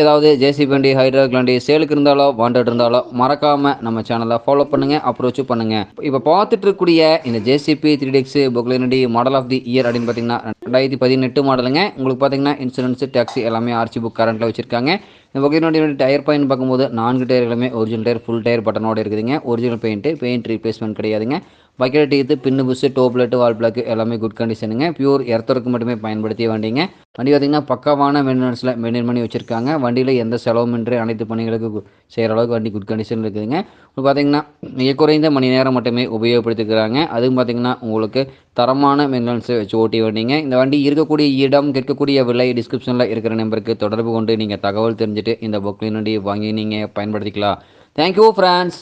ஏதாவது ஜேசிபி வண்டி ஹைட்ராக் வண்டி சேலுக்கு இருந்தாலோ வாண்டட் இருந்தாலோ மறக்காம நம்ம சேனலை ஃபாலோ பண்ணுங்க அப்ரோச் பண்ணுங்க. இப்போ பார்த்துட்டு இருக்கக்கூடிய இந்த ஜேசிபி த்ரீ டிக்ஸ் புக்லினடி மாடல் ஆஃப் தி இயர் அப்படின்னு பார்த்தீங்கன்னா ரெண்டாயிரத்தி பதினெட்டு மாடலுங்க உங்களுக்கு பார்த்தீங்கன்னா இன்சூரன்ஸ் டேக்ஸி எல்லாமே ஆர்சி புக் கரண்ட்டில் வச்சிருக்காங்க. இந்த டயர் பாயிண்ட் பார்க்கும்போது நான்கு டயர்களுமே ஒரிஜினல் டயர் ஃபுல் டயர் பட்டனோட இருக்குதுங்க. ஒரிஜினல் பெயிண்ட்டு பெயிண்ட் ரீப்ளேஸ்மெண்ட் கிடையாதுங்க. பக்கெட் டீத்து பின்னு புஸ்ஸு டோப்லெட்டு வால் பிளாக் எல்லாமே குட் கண்டிஷனுங்க பியூர் எர்த்தருக்கு மட்டுமே பயன்படுத்திய வண்டிங்க. வண்டி பார்த்திங்கன்னா பக்காவான மெயின்டெனன்ஸில் மெயின்டைன் பண்ணி வச்சுருக்காங்க. வண்டியில் எந்த செலவுமின்றி அனைத்து பணிகளுக்கு செய்கிற அளவுக்கு வண்டி குட் கண்டிஷன் இருக்குதுங்க. பார்த்தீங்கன்னா மிக குறைந்த மணி நேரம் மட்டுமே உபயோகப்படுத்திக்கிறாங்க. அதுவும் பார்த்தீங்கன்னா உங்களுக்கு தரமான மின்னல்ஸை வச்சு ஓட்டி வந்தீங்க இந்த வண்டி இருக்கக்கூடிய இடம் கேட்கக்கூடிய விலை டிஸ்கிரிப்ஷனில் இருக்கிற நம்பருக்கு தொடர்பு கொண்டு நீங்கள் தகவல் தெரிஞ்சுட்டு இந்த புக்லினுடைய வாங்கி நீங்கள் பயன்படுத்திக்கலாம். Thank you France